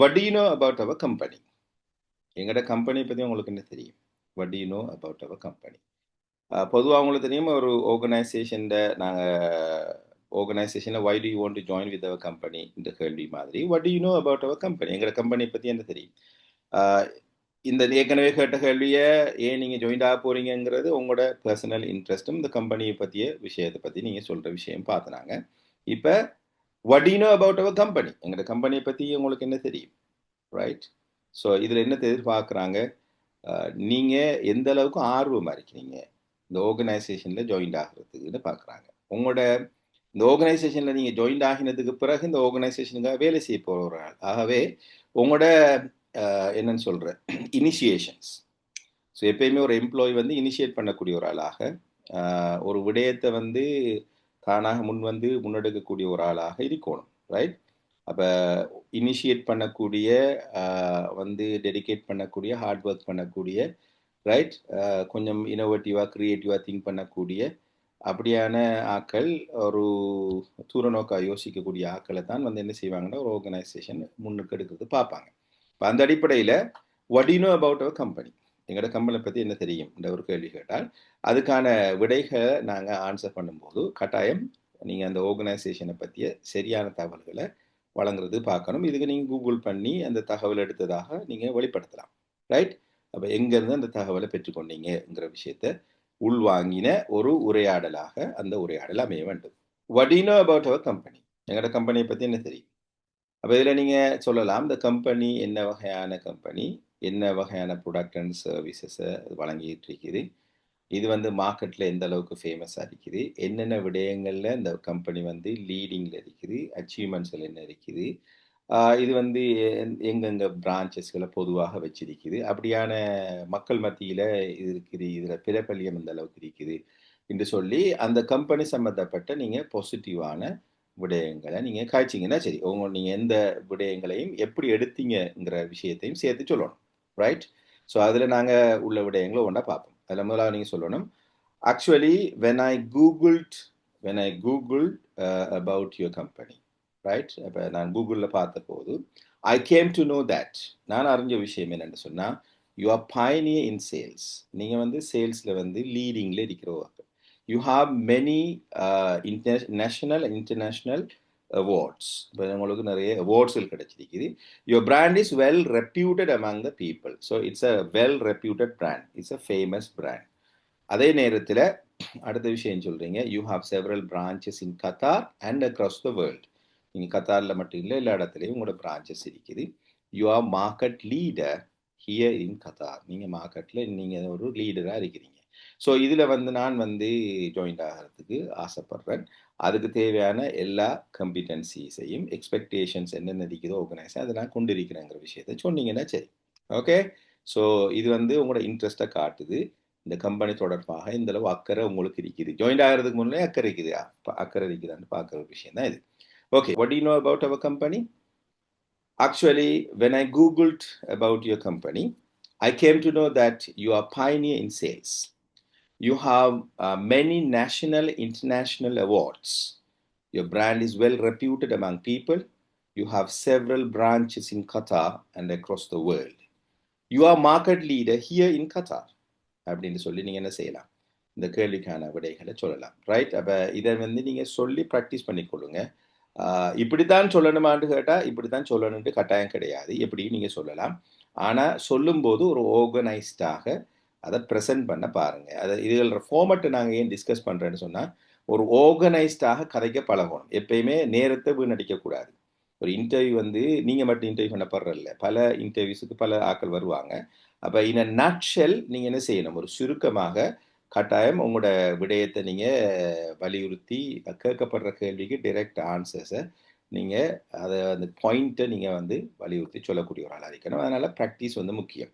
What you know about our company எங்களோட கம்பெனியை பற்றி உங்களுக்கு என்ன தெரியும்? What you know about our company பொதுவாக உங்களுக்கு தெரியும் ஒரு ஆர்கனைசேஷன்ட நாங்கள் ஆர்கனைசேஷனில் why do you want to join with our company இந்த கேள்வி மாதிரி. What you know about our company எங்களோட கம்பெனி பற்றி என்ன தெரியும்? இந்த ஏற்கனவே கேட்ட கேள்வியை ஏன் நீங்கள் ஜாயின் ஆக போகிறீங்கிறது உங்களோட பர்சனல் இன்ட்ரெஸ்ட்டும் இந்த கம்பெனியை பற்றிய விஷயத்தை பற்றி நீங்கள் சொல்கிற விஷயம் பார்த்துனாங்க இப்போ what you know about our company எங்களோட கம்பெனியை பற்றி உங்களுக்கு என்ன தெரியும்? ரைட் ஸோ இதில் என்ன எதிர்பார்க்குறாங்க? நீங்கள் எந்த அளவுக்கு ஆர்வமாக இருக்கிறீங்க இந்த ஆர்கனைசேஷனில் ஜாயின்ட் ஆகிறதுக்குன்னு பார்க்குறாங்க உங்களோட இந்த ஆர்கனைசேஷனில் நீங்கள் ஜாயின்ட் ஆகினதுக்கு பிறகு இந்த ஆர்கனைசேஷனுக்காக வேலை செய்ய போகிற ஆள் ஆகவே உங்களோட என்னன்னு சொல்கிற இனிஷியேஷன்ஸ் ஸோ எப்பயுமே ஒரு எம்ப்ளாயி வந்து இனிஷியேட் பண்ணக்கூடிய ஒரு ஆளாக ஒரு விடயத்தை வந்து தானாக முன் வந்து முன்னெடுக்கக்கூடிய ஒரு ஆளாக இருக்கணும் ரைட் அப்போ இனிஷியேட் பண்ணக்கூடிய வந்து டெடிகேட் பண்ணக்கூடிய ஹார்ட் ஒர்க் பண்ணக்கூடிய ரைட் கொஞ்சம் இனோவேட்டிவாக க்ரியேட்டிவாக திங்க் பண்ணக்கூடிய அப்படியான ஆக்கள் ஒரு தூர நோக்கா யோசிக்கக்கூடிய ஆக்களை தான் வந்து என்ன செய்வாங்கன்னா ஒரு ஆர்கனைசேஷன் முன்னுக்கு எடுக்கிறது பார்ப்பாங்க. இப்போ அந்த அடிப்படையில் what you know about our company எங்களோட கம்பெனி பற்றி என்ன தெரியும்? இந்த ஒரு கேள்வி கேட்டால் அதுக்கான விடைகளை நாங்கள் ஆன்சர் பண்ணும்போது கட்டாயம் நீங்கள் அந்த ஆர்கனைசேஷனை பற்றிய சரியான தகவல்களை வழங்குறது பார்க்கணும். இதுக்கு நீங்கள் கூகுள் பண்ணி அந்த தகவல் எடுத்ததாக நீங்கள் வெளிப்படுத்தலாம். ரைட் அப்போ எங்கேருந்து அந்த தகவலை பெற்றுக்கொண்டீங்கிற விஷயத்த உள்வாங்கின ஒரு உரையாடலாக அந்த உரையாடல் அமைய வேண்டும். வடினோ அபவுட் அவர் கம்பெனி எங்களோட கம்பெனியை பற்றி என்ன தெரியும்? அப்போ இதில் நீங்கள் சொல்லலாம் இந்த கம்பெனி என்ன வகையான கம்பெனி என்ன வகையான ப்ராடக்ட் அண்ட் சர்வீசஸை வழங்கிட்டு இருக்குது இது வந்து மார்க்கெட்டில் எந்த அளவுக்கு ஃபேமஸாக இருக்குது என்னென்ன விடயங்களில் இந்த கம்பெனி வந்து லீடிங்கில் இருக்குது அச்சீவ்மெண்ட்ஸில் என்ன இருக்குது இது வந்து எங்கெங்கே பிரான்ச்சஸ்களை பொதுவாக வச்சிருக்குது அப்படியான மக்கள் மத்தியில் இது இருக்குது இதில் பிரபல்யம் எந்த அளவுக்கு இருக்குது என்று சொல்லி அந்த கம்பெனி சம்மந்தப்பட்ட நீங்கள் பாசிட்டிவான விடயங்களை நீங்கள் காய்ச்சிங்கன்னா சரி உங்க நீங்கள் எந்த விடயங்களையும் எப்படி எடுத்தீங்கிற விஷயத்தையும் சேர்த்து சொல்லணும். ரைட் ஸோ அதில் நாங்கள் உள்ள விடயங்களை ஒன்றா பார்ப்போம். அதில் முதலாக நீங்கள் சொல்லணும். Actually when I googled when I google about your company right இப்போ நான் கூகுளில் பார்த்த போது I came to know that நான் அறிஞ்ச விஷயம் என்னென்னு சொன்னால் you are pioneer in sales நீங்கள் வந்து சேல்ஸில் வந்து லீடிங்கில் இருக்கிறவங்க you have many national international awards இப்போ உங்களுக்கு நிறைய அவார்ட்ஸ்கள் கிடைச்சிருக்குது. Your brand is well reputed among the people so it's a well reputed brand it's a famous brand அதே நேரத்தில் அடுத்த விஷயம் சொல்கிறீங்க you have several branches in Qatar and across the world நீங்கள் கத்தாரில் மட்டும் இல்லை எல்லா இடத்துலையும் உங்களோட பிரான்ச்சஸ் இருக்குது. You are market leader here in Qatar நீங்கள் மார்க்கெட்டில் நீங்கள் ஒரு லீடராக இருக்கிறீங்க. ஸோ இதில் வந்து நான் வந்து ஜாயின்ட் ஆகிறதுக்கு ஆசைப்படுறேன். அதுக்கு தேவையான எல்லா கம்பிட்டன்சிஸையும் எக்ஸ்பெக்டேஷன்ஸ் என்னென்ன இருக்குதோ ஆர்கனைஸ் அதை நான் கொண்டு இருக்கிறேங்கிற விஷயத்த சொன்னீங்கன்னா சரி. ஓகே ஸோ இது வந்து உங்களோட இன்ட்ரெஸ்ட்டை காட்டுது. இந்த கம்பெனி தொடர்பாக இந்த அளவு அக்கறை உங்களுக்கு இருக்குது ஜாயின்ட் ஆகிறதுக்கு முன்னே அக்கறை இருக்குது. அக்கறை இருக்குதான்னு பார்க்குற விஷயம் தான் இது. Okay what you know about our company actually when I googled about your company I came to know that you are pioneer in sales. You have uh, many national, international awards. Your brand is well reputed among people. You have several branches in Qatar and across the world. You are market leader here in Qatar. அப்படின்னு சொல்லி நீங்கள் என்ன செய்யலாம் இந்த கேள்விக்கான விடைகளை சொல்லலாம் right அப்போ இதை வந்து நீங்கள் சொல்லி ப்ராக்டிஸ் பண்ணிக்கொள்ளுங்க இப்படித்தான் சொல்லணுமான்னு கேட்டால் இப்படி தான் சொல்லணுன்ட்டு கட்டாயம் கிடையாது எப்படியும் நீங்கள் சொல்லலாம் ஆனால் சொல்லும்போது ஒரு ஆர்கனைஸ்டாக அதை ப்ரெசென்ட் பண்ண பாருங்கள் அதை இதுகள ஃபார்மெட்டை நாங்கள் ஏன் டிஸ்கஸ் பண்ணுறேன்னு சொன்னால் ஒரு ஆர்கனைஸ்டாக கதைக்க பழகணும். எப்பயுமே நேரத்தை வீணடிக்கக்கூடாது ஒரு இன்டர்வியூ வந்து நீங்கள் மட்டும் இன்டர்வியூ பண்ணப்படுறதில்ல பல இன்டர்வியூஸுக்கு பல ஆக்கள் வருவாங்க. அப்போ இன் நட்ஷெல் நீங்கள் என்ன செய்யணும்? ஒரு சுருக்கமாக கட்டாயம் உங்களோட விடயத்தை நீங்கள் வலியுறுத்தி கேட்கப்படுற கேள்விக்கு டைரக்ட் ஆன்சர்ஸை நீங்கள் அதை அந்த பாயிண்ட்டை நீங்கள் வந்து வலியுறுத்தி சொல்லக்கூடிய ஒரு ஆளாக இருக்கணும். அதனால் ப்ராக்டிஸ் வந்து முக்கியம்.